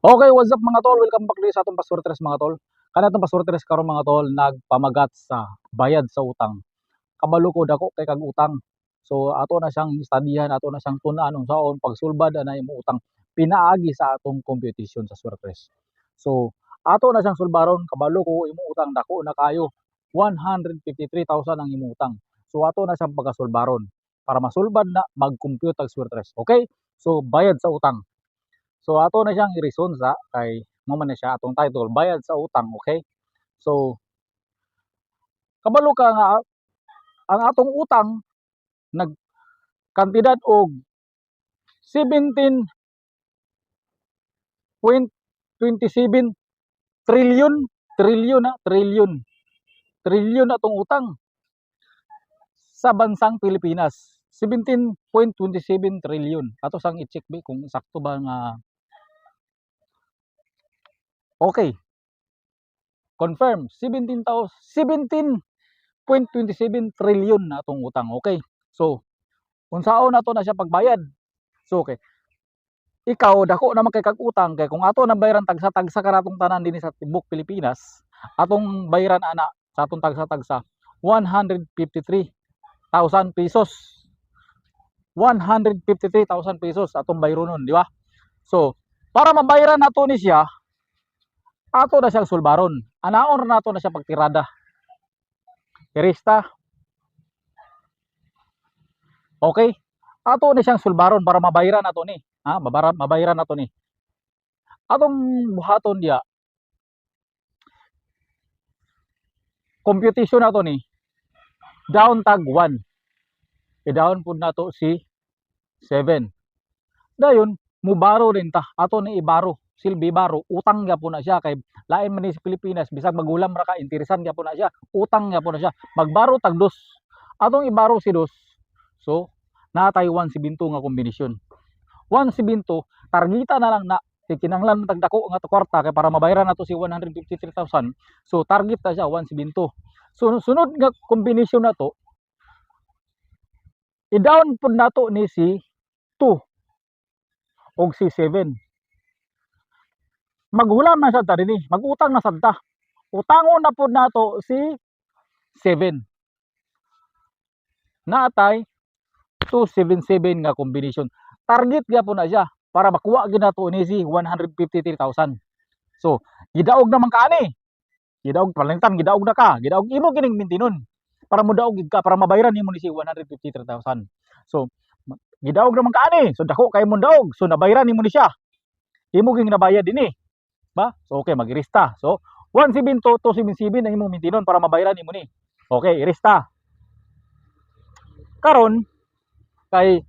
Okay, what's up mga tol? Welcome back dito sa atong Pastor Tres mga tol. Kana atong Pastor Tres karon mga tol nagpamagat sa bayad sa utang. Kabalo ko dako kay kag utang. So ato na siyang studyhan, ato na siyang tunaan kung saon pagsulbad ana imong utang pinaagi sa atong computation sa Surtres. So ato na siyang sulbaron kabalo ko imong utang dako na kayo 153,000 ang imong utang. So ato na siyang pagasulbaron para masulbad na mag-compute ang Surtres. Okay? So bayad sa utang. So ato na siyang i-reason sa kay mo man na siya atong title bayad sa utang, okay? So kabalo ka nga ang atong utang nag kantidad og 17.27 trillion trillion na trillion trillion atong utang sa bansang Pilipinas 17.27 trillion ato sang i-check kung sakto ba nga Okay. Confirm. 17,000 17.27 trillion na atong utang. Okay. So, unsaon na to na siya pagbayad? So, okay. Ikaw, dako naman kay kag utang kay kung ato na bayaran tagsa-tagsa karatong tanan dinhi sa tibok Pilipinas, atong bayaran ana sa atong tagsa-tagsa 153,000 pesos. 153,000 pesos atong bayronon, di ba? So, para mabayaran nato ni siya, ato na siyang sulbaron. Anaon na nato na siya pagtirada. Irista. Okay? Ato na siyang sulbaron para mabayaran nato ni. Ha? Mabayaran, mabayaran nato ni. Atong buhaton dia. Computation nato ni. Down tag 1. I-down po nato si 7. Dayon, mubaro rin ta. Ato ni ibaro silbi baro utang ya po na siya. Kay lain man sa Pilipinas bisag magulam ra ka interesan ya po na siya. Utang ya po na siya. Magbaro tag dos. Atong ibaro si dos so natay 172 nga kombinasyon. 172 targeta na lang na kay kinanglan tag dako nga kwarta kay para mabayaran nato si 153,000 so target na siya 172 so sunod nga kombinasyon na to i-down pud nato ni si 2 og si 7 maghulam na sad ta dinhi, magutang na sad ta. Utangon na pud nato si 7. Naatay 277 nga combination. Target gyapon na siya para makuha gyud nato ni si 153,000. So, gidaog naman ka ani. Gidaog palangitan, gidaog na ka. Gidaog imo kining mintinon. Para mo daog ka para mabayaran nimo ni si 153,000. So, gidaog naman ka ani. So dako kay mo daog. So nabayaran nimo ni siya. Imo ging nabayad dinhi ba? So okay, mag-irista. So 172 277 ang imong mintinon para mabayaran nimo ni. Okay, irista. Karon kay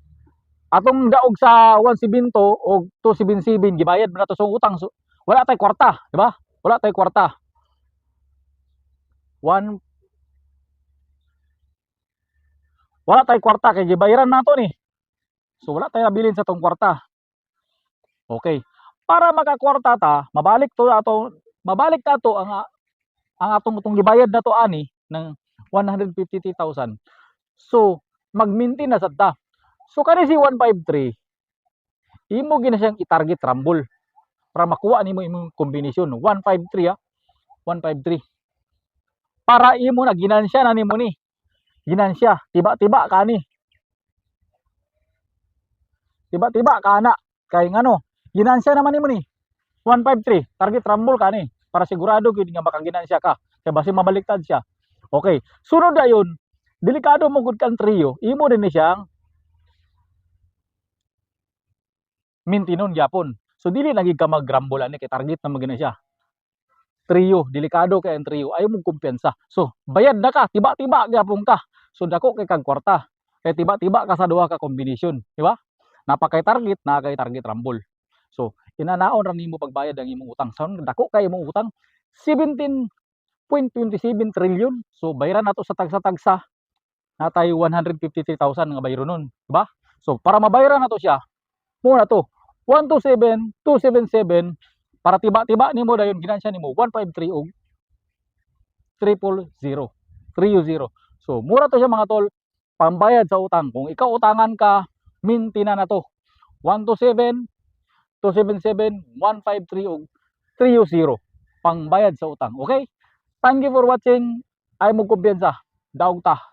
atong daog sa 172 o 277 gibayad na to sa utang. So, wala tay kwarta, di ba? Wala tay kwarta. 1 Wala tay kwarta kay gibayaran nato ni. So wala tay nabilin sa tong kwarta. Okay para makakwarta ta mabalik to ato mabalik ta to ang ang atong itong gibayad na to ani ng 153,000 so mag-maintain na sad ta. So kani si 153 imo gina siyang i-target rumble para makuha nimo imong kombinasyon. 153 ah. 153 para imo na ginansya na nimo ni. Ginansya. Tiba-tiba kani tiba-tiba kana kay ngano ginansya naman nimo ni. 153 target rumble ka ni. Para sigurado gid nga makaginansya ka. Kay basi mabaliktad siya. Okay. Sunod ayon delikado mo gud kang trio. Imo din ni siyang mintinon gyapon so dili lagi ka mag-rumble ani kay target na magina siya trio. Delikado kay ang trio. Ayo mo kumpiyansa. So bayad na ka. Tiba-tiba gyapon ka. So dako kay kag kwarta. Kay tiba-tiba ka sa duha ka kombinasyon. Di ba? Napakay target na kay target rumble So, inanaon ra nimo pagbayad ang imong utang. So, dako kay imong utang 17.27 trillion. So, bayaran nato sa tagsa-tagsa natay 153,000 nga bayro nun, di ba? So, para mabayaran nato siya, mo na to 127 277 para tiba-tiba nimo dayon ginansya nimo 153 og triple zero 300. So, mura to siya mga tol, pambayad sa utang. Kung ikaw utangan ka, mintina na to. 127 277-153 o 300 pangbayad sa utang. Okay? Thank you for watching. Ay mo kumpiyansa. Daog ta.